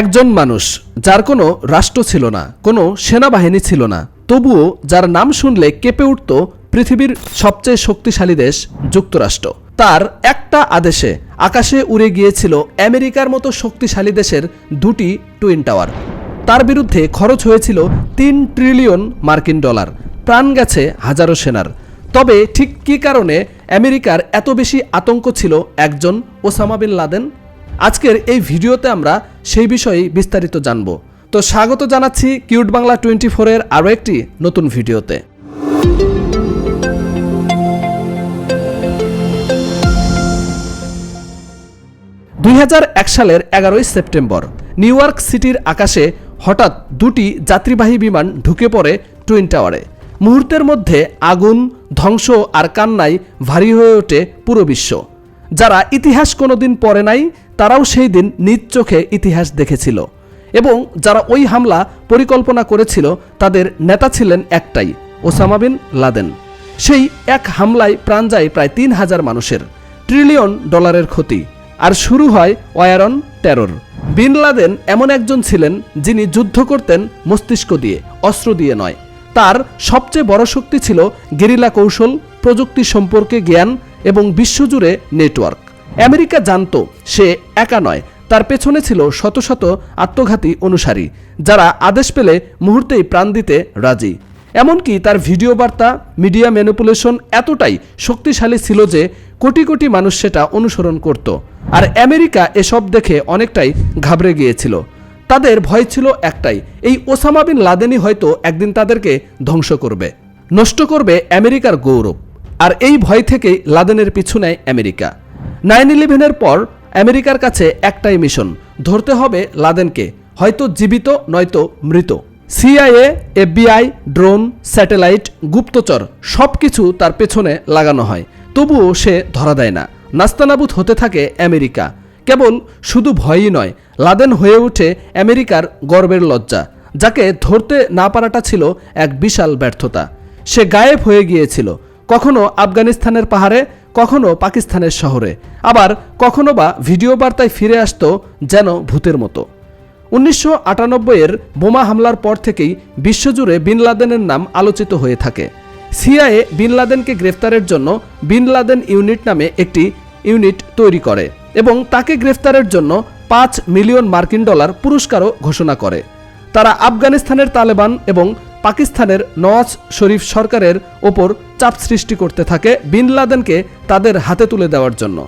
একজন মানুষ, যার কোনো রাষ্ট্র ছিল না, কোনো সেনাবাহিনী ছিল না, তবুও যার নাম শুনলে কেঁপে উঠত পৃথিবীর সবচেয়ে শক্তিশালী দেশ, যুক্তরাষ্ট্র। তার একটা আদেশে আকাশে উড়ে গিয়েছিল আমেরিকার মতো শক্তিশালী দেশের দুটি টুইন টাওয়ার। তার বিরুদ্ধে খরচ হয়েছিল তিন ট্রিলিয়ন মার্কিন ডলার, প্রাণ গেছে হাজারো সেনার। তবে ঠিক কী কারণে আমেরিকার এত বেশি আতঙ্ক ছিল একজন ওসামা বিন লাদেন? আজকের এই ভিডিওতে আমরা সেই বিষয়ে বিস্তারিত জানব। তো স্বাগত জানাচ্ছি কিউট বাংলা টোয়েন্টি ফোরের আরও একটি নতুন ভিডিওতে। দুই হাজার এক সালের এগারোই সেপ্টেম্বর, নিউ ইয়র্ক সিটির আকাশে হঠাৎ দুটি যাত্রীবাহী বিমান ঢুকে পড়ে টুইন টাওয়ারে। মুহূর্তের মধ্যে আগুন, ধ্বংস আর কান্নায় ভারী হয়ে ওঠে পুরো বিশ্ব। যারা ইতিহাস কোনোদিন পড়ে নাই তারাও সেই দিন নিজ চোখে ইতিহাস দেখেছিল এবং যারা ওই হামলা পরিকল্পনা করেছিল তাদের নেতা ছিলেন একটাই, ওসামা বিন লাদেন। সেই এক হামলায় প্রাণ যায় প্রায় তিন হাজার মানুষের, ট্রিলিয়ন ডলারের ক্ষতি। আর শুরু হয় ওয়ারন টেরর। বিন লাদেন এমন একজন ছিলেন যিনি যুদ্ধ করতেন মস্তিষ্ক দিয়ে, অস্ত্র দিয়ে নয়। তার সবচেয়ে বড় শক্তি ছিল গেরিলা কৌশল, প্রযুক্তি সম্পর্কে জ্ঞান এবং বিশ্বজুড়ে নেটওয়ার্ক। আমেরিকা জানত সে একা নয়, তার পেছনে ছিল শত শত আত্মঘাতী অনুসারী, যারা আদেশ পেলে মুহূর্তেই প্রাণ দিতে রাজি। এমনকি তার ভিডিও বার্তা, মিডিয়া ম্যানিপুলেশন এতটাই শক্তিশালী ছিল যে কোটি কোটি মানুষ সেটা অনুসরণ করত। আর আমেরিকা এসব দেখে অনেকটাই ঘাবড়ে গিয়েছিল। তাদের ভয় ছিল একটাই, এই ওসামা বিন লাদেনই হয়তো একদিন তাদেরকে ধ্বংস করবে, নষ্ট করবে আমেরিকার গৌরব। আর এই ভয় থেকেই লাদেনের পিছু নেয় আমেরিকা। নাইন ইলেভেনের পর আমেরিকার কাছে একটাই মিশন, ধরতে হবে লাদেনকে, হয়তো জীবিত, নয়তো মৃত। সিআইএ, এফবিআই, ড্রোন, স্যাটেলাইট, গুপ্তচর সব কিছু তার পেছনে লাগানো হয়। তবুও সে ধরা দেয় না। নাস্তানাবুদ হতে থাকে আমেরিকা। কেবল শুধু ভয়ই নয়, লাদেন হয়ে ওঠে আমেরিকার গর্বের লজ্জা, যাকে ধরতে না পারাটা ছিল এক বিশাল ব্যর্থতা। সে গায়েব হয়ে গিয়েছিল। কখনো আফগানিস্তানের পাহাড়ে কখনো পাকিস্তানের শহরে, আবার কখনো বা ভিডিও বার্তায় ফিরে আসতো যেন ভূতের মতো। উনিশশো এর বোমা হামলার পর থেকেই বিশ্বজুড়ে বিন লাদেনের নাম আলোচিত হয়ে থাকে। সিআইএ বিন লাদেনকে গ্রেফতারের জন্য বিন লাদেন ইউনিট নামে একটি ইউনিট তৈরি করে এবং তাকে গ্রেফতারের জন্য পাঁচ মিলিয়ন মার্কিন ডলার পুরস্কারও ঘোষণা করে। তারা আফগানিস্তানের তালেবান এবং পাকিস্তানের নওয়াজ শরীফ সরকারের ওপর চাপ সৃষ্টি করতে থাকে বিন লাদেনকে তাদের হাতে তুলে দেওয়ার জন্য।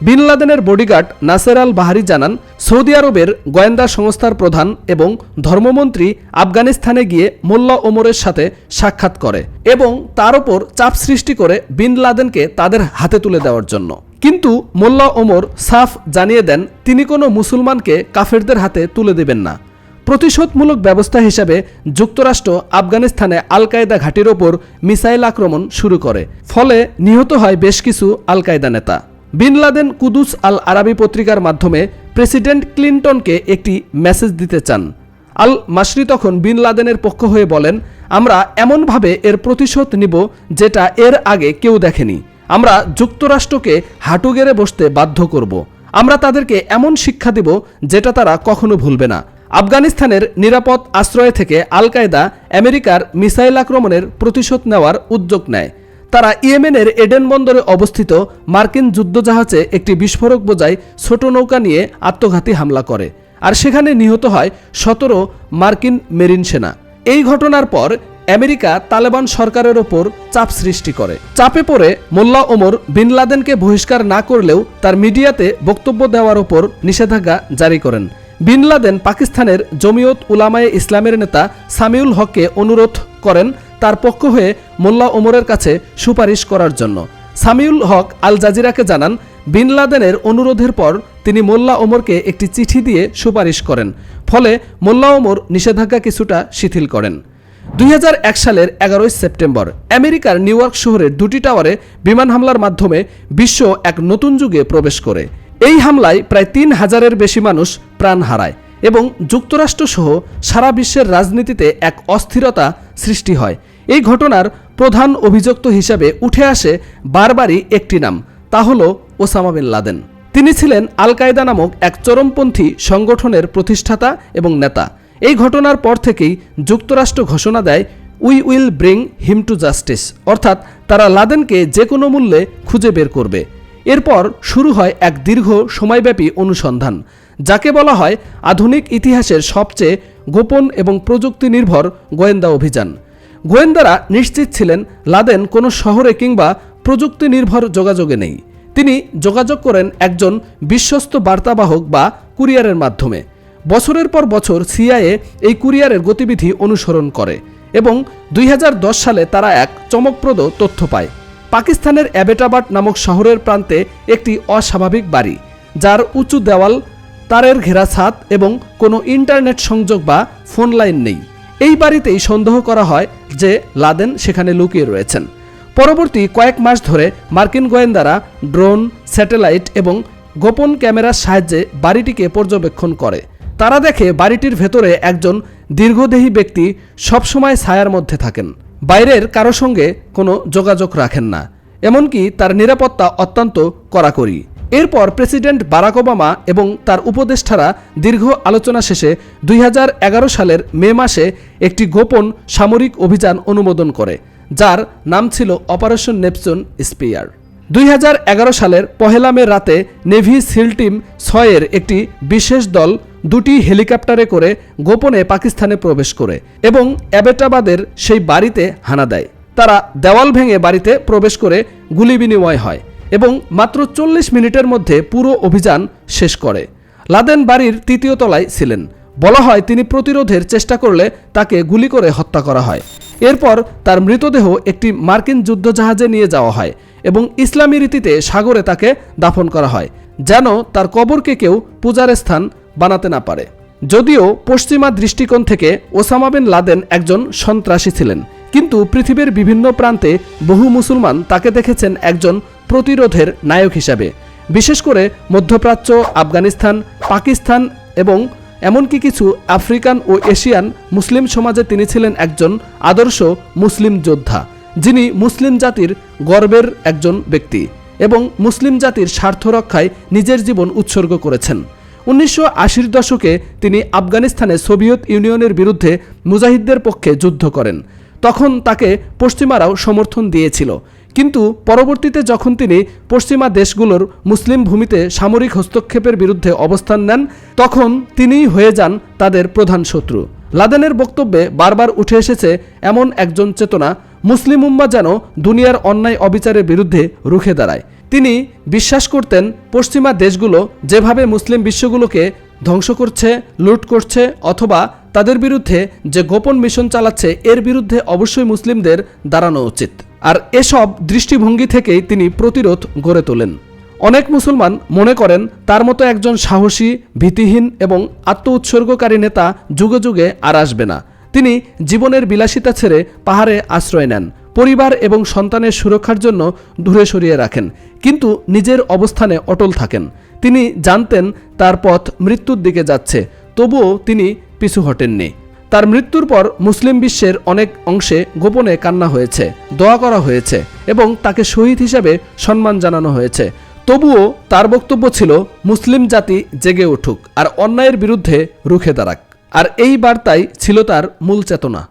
বিন লাদেনের বডিগার্ড নাসের আল বাহারি জানান, সৌদি আরবের গোয়েন্দা সংস্থার প্রধান এবং ধর্মমন্ত্রী আফগানিস্তানে গিয়ে মোল্লা ওমরের সাথে সাক্ষাৎ করে এবং তার ওপর চাপ সৃষ্টি করে বিন লাদেনকে তাদের হাতে তুলে দেওয়ার জন্য। কিন্তু মোল্লা ওমর সাফ জানিয়ে দেন, তিনি কোনো মুসলমানকে কাফেরদের হাতে তুলে দেবেন না। প্রতিশোধমূলক ব্যবস্থা হিসাবে যুক্তরাষ্ট্র আফগানিস্তানে আল কায়দা ঘাঁটির ওপর মিসাইল আক্রমণ শুরু করে। ফলে নিহত হয় বেশ কিছু আল কায়দা নেতা। Bin Laden Quds al Arabi পত্রিকার মাধ্যমে প্রেসিডেন্ট ক্লিন্টনকে একটি মেসেজ দিতে চান। আল মাসরি তখন বিন লাদেনের পক্ষ হয়ে বলেন, আমরা এমনভাবে এর প্রতিশোধ নিব যেটা এর আগে কেউ দেখেনি। আমরা যুক্তরাষ্ট্রকে হাঁটু গেড়ে বসতে বাধ্য করব। আমরা তাদেরকে এমন শিক্ষা দেব যেটা তারা কখনো ভুলবে না। আফগানিস্তানের নিরাপদ আশ্রয় থেকে আল কায়দা আমেরিকার মিসাইল আক্রমণের প্রতিশোধ নেওয়ার উদ্যোগ নেয়। তারা ইয়েমেনের এডেন বন্দরে অবস্থিত মার্কিন যুদ্ধজাহাজে একটি বিস্ফোরক বোঝাই ছোট নৌকা নিয়ে আত্মঘাতী হামলা করে, আর সেখানে নিহত হয় সতেরো মার্কিন মেরিন সেনা। এই ঘটনার পর আমেরিকা তালেবান সরকারের ওপর চাপ সৃষ্টি করে। চাপে পড়ে মোল্লা ওমর বিন লাদেনকে বহিষ্কার না করলেও তার মিডিয়াতে বক্তব্য দেওয়ার ওপর নিষেধাজ্ঞা জারি করেন। বিন লাদেন পাকিস্তানের জমিয়ত উলামায়ে ইসলামের নেতা সামিউল হককে অনুরোধ করেন তার পক্ষ হয়ে মোল্লা ওমরের কাছে সুপারিশ করার জন্য। সামিউল হক আল জাজিরাকে জানান, বিন লাদেনের অনুরোধের পর তিনি মোল্লা ওমরকে একটি চিঠি দিয়ে সুপারিশ করেন, ফলে মোল্লা ওমর নিষেধাজ্ঞা কিছুটা শিথিল করেন। দুই হাজার এক সালের এগারোই সেপ্টেম্বর, আমেরিকার নিউ শহরের দুটি টাওয়ারে বিমান হামলার মাধ্যমে বিশ্ব এক নতুন যুগে প্রবেশ করে। এই হামলায় প্রায় তিন হাজারের বেশি মানুষ প্রাণ হারায় এবং যুক্তরাষ্ট্র সহ সারা বিশ্বের রাজনীতিতে এক অস্থিরতা সৃষ্টি হয়। এই ঘটনার প্রধান অভিযুক্ত হিসাবে উঠে আসে বারবারই একটি নাম, তা হল ওসামা বিন লাদেন। তিনি ছিলেন আল কায়দা নামক এক চরমপন্থী সংগঠনের প্রতিষ্ঠাতা এবং নেতা। এই ঘটনার পর থেকেই যুক্তরাষ্ট্র ঘোষণা দেয়, we will bring him to justice. অর্থাৎ তারা লাদেনকে যে কোনো মূল্যে খুঁজে বের করবে। এরপর শুরু হয় এক দীর্ঘ সময়ব্যাপী অনুসন্ধান, যাকে বলা হয় আধুনিক ইতিহাসের সবচেয়ে গোপন এবং প্রযুক্তি নির্ভর গোয়েন্দা অভিযান। গোয়েন্দারা নিশ্চিত ছিলেন লাদেন কোনো শহরে কিংবা প্রযুক্তি নির্ভর যোগাযোগে নেই। তিনি যোগাযোগ করেন একজন বিশ্বস্ত বার্তাবাহক বা কুরিয়ারের মাধ্যমে। বছরের পর বছর সিআইএ এই কুরিয়ারের গতিবিধি অনুসরণ করে এবং দুই হাজার দশ সালে তারা এক চমকপ্রদ তথ্য পায়। পাকিস্তানের অ্যাবেটাবাদ নামক শহরের প্রান্তে একটি অস্বাভাবিক বাড়ি, যার উঁচু দেওয়াল, তারের ঘেরা ছাদ এবং কোনো ইন্টারনেট সংযোগ বা ফোন লাইন নেই। এই বাড়িতেই সন্দেহ করা হয় যে লাদেন সেখানে লুকিয়ে রয়েছেন। পরবর্তী কয়েক মাস ধরে মার্কিন গোয়েন্দারা ড্রোন, স্যাটেলাইট এবং গোপন ক্যামেরার সাহায্যে বাড়িটিকে পর্যবেক্ষণ করে। তারা দেখে বাড়িটির ভেতরে একজন দীর্ঘদেহী ব্যক্তি সবসময় ছায়ার মধ্যে থাকেন। বাইরের কারও সঙ্গে কোনো যোগাযোগ রাখেন না, এমনকি তার নিরাপত্তা অত্যন্ত কড়াকড়ি। এরপর প্রেসিডেন্ট বারাক ওবামা এবং তার উপদেষ্টারা দীর্ঘ আলোচনা শেষে দুই হাজার এগারো সালের মে মাসে একটি গোপন সামরিক অভিযান অনুমোদন করে, যার নাম ছিল অপারেশন নেপচুন স্পিয়ার। দুই হাজার এগারো সালের পহেলা মে রাতে নেভি সিল টিম ছয়ের একটি বিশেষ দল দুটি হেলিকপ্টারে করে গোপনে পাকিস্তানে প্রবেশ করে এবং অ্যাবেটাবাদের সেই বাড়িতে হানা দেয়। তারা দেওয়াল ভেঙে বাড়িতে প্রবেশ করে গুলি বিনিময় হয় এবং মাত্র চল্লিশ মিনিটের মধ্যে পুরো অভিযান শেষ করে। লাদেন বাড়ির তৃতীয় তলায় ছিলেন। বলা হয় তিনি প্রতিরোধের চেষ্টা করলে তাকে গুলি করে হত্যা করা হয়। এরপর তার মৃতদেহ একটি মার্কিন যুদ্ধজাহাজে নিয়ে যাওয়া হয় এবং ইসলামী রীতিতে সাগরে তাকে দাফন করা হয়, যেন তার কবরকে কেউ পূজার স্থান বানাতে না পারে। যদিও পশ্চিমা দৃষ্টিকোণ থেকে ওসামা বিন লাদেন একজন সন্ত্রাসী ছিলেন, কিন্তু পৃথিবীর বিভিন্ন প্রান্তে বহু মুসলমান তাকে দেখেছেন একজন প্রতিরোধের নায়ক হিসাবে। বিশেষ করে মধ্যপ্রাচ্য, আফগানিস্তান, পাকিস্তান এবং এমনকি কিছু আফ্রিকান ও এশিয়ান মুসলিম সমাজে তিনি ছিলেন একজন আদর্শ মুসলিম যোদ্ধা, যিনি মুসলিম জাতির গর্বের একজন ব্যক্তি এবং মুসলিম জাতির স্বার্থ রক্ষায় নিজের জীবন উৎসর্গ করেছেন। উনিশশো আশির দশকে তিনি আফগানিস্তানে সোভিয়েত ইউনিয়নের বিরুদ্ধে মুজাহিদদের পক্ষে যুদ্ধ করেন। তখন তাকে পশ্চিমারাও সমর্থন দিয়েছিল। কিন্তু পরবর্তীতে যখন তিনি পশ্চিমা দেশগুলোর মুসলিম ভূমিতে সামরিক হস্তক্ষেপের বিরুদ্ধে অবস্থান নেন, তখন তিনিই হয়ে যান তাদের প্রধান শত্রু। লাদেনের বক্তব্যে বারবার উঠে এসেছে এমন একজন চেতনা, মুসলিম উম্মা যেন দুনিয়ার অন্যায় অবিচারের বিরুদ্ধে রুখে দাঁড়ায়। তিনি বিশ্বাস করতেন পশ্চিমা দেশগুলো যেভাবে মুসলিম বিশ্বগুলোকে ধ্বংস করছে, লুট করছে অথবা তাদের বিরুদ্ধে যে গোপন মিশন চালাচ্ছে, এর বিরুদ্ধে অবশ্যই মুসলিমদের দাঁড়ানো উচিত। আর এসব দৃষ্টিভঙ্গি থেকেই তিনি প্রতিরোধ গড়ে তোলেন। অনেক মুসলমান মনে করেন তার মতো একজন সাহসী, ভীতিহীন এবং আত্ম উৎসর্গকারী নেতা যুগে যুগে আর আসবে না। তিনি জীবনের বিলাসিতা ছেড়ে পাহাড়ে আশ্রয় নেন। পরিবার এবং সন্তানের সুরক্ষার জন্য দূরে সরিয়ে রাখেন, কিন্তু নিজের অবস্থানে অটল থাকেন। তিনি জানতেন তার পথ মৃত্যুর দিকে যাচ্ছে, তবুও তিনি পিছু হটেননি। তার মৃত্যুর পর মুসলিম বিশ্বের অনেক অংশে গোপনে কান্না হয়েছে, দোয়া করা হয়েছে এবং তাকে শহীদ হিসাবে সম্মান জানানো হয়েছে। তবুও তার বক্তব্য ছিল, মুসলিম জাতি জেগে উঠুক, আর অন্যায়ের বিরুদ্ধে রুখে দাঁড়াক। আর এই বার্তাই ছিল তার মূল চেতনা।